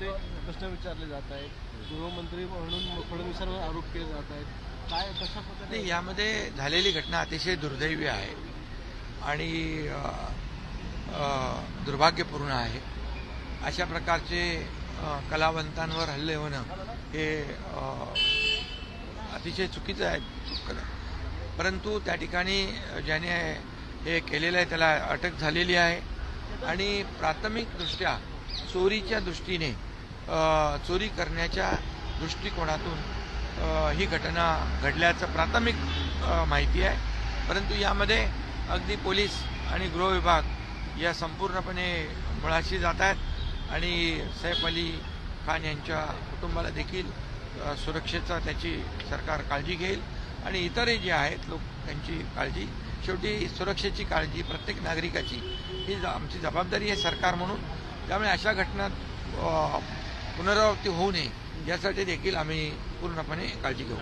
यामध्ये प्रश्न विचारले जात आहेत. गृहमंत्री म्हणून फडणवीसांवर आरोप केले जात आहेत. काय कशा पद्धतीने यामध्ये झालेली घटना अतिशय दुर्दैवी आहे. आणि दुर्भाग्यपूर्ण आहे. अशा प्रकारचे कलावंतांवर हल्ले होणं हे अतिशय चुकीचं आहे. परंतु त्या ठिकाणी ज्याने हे केलेलं आहे त्याला अटक झालेली आहे. आणि प्राथमिकदृष्ट्या चोरीच्या दृष्टीने चोरी करण्याच्या दृष्टिकोनातून ही घटना घडल्याचं प्राथमिक माहिती आहे. परंतु यामध्ये अगदी पोलीस आणि गृह विभाग या संपूर्णपणे मुळाशी जात आहेत आणि सैफ अली खान यांच्या कुटुंबाला देखील सुरक्षेचा त्याची सरकार काळजी घेईल. आणि इतरही जे आहेत लोक त्यांची काळजी शेवटी सुरक्षेची काळजी प्रत्येक नागरिकाची ही ज- आमची जबाबदारी आहे सरकार म्हणून. त्यामुळे अशा घटना पुनरावृत्ती होऊ नये यासाठी देखील आम्ही पूर्णपणे काळजी घेऊ.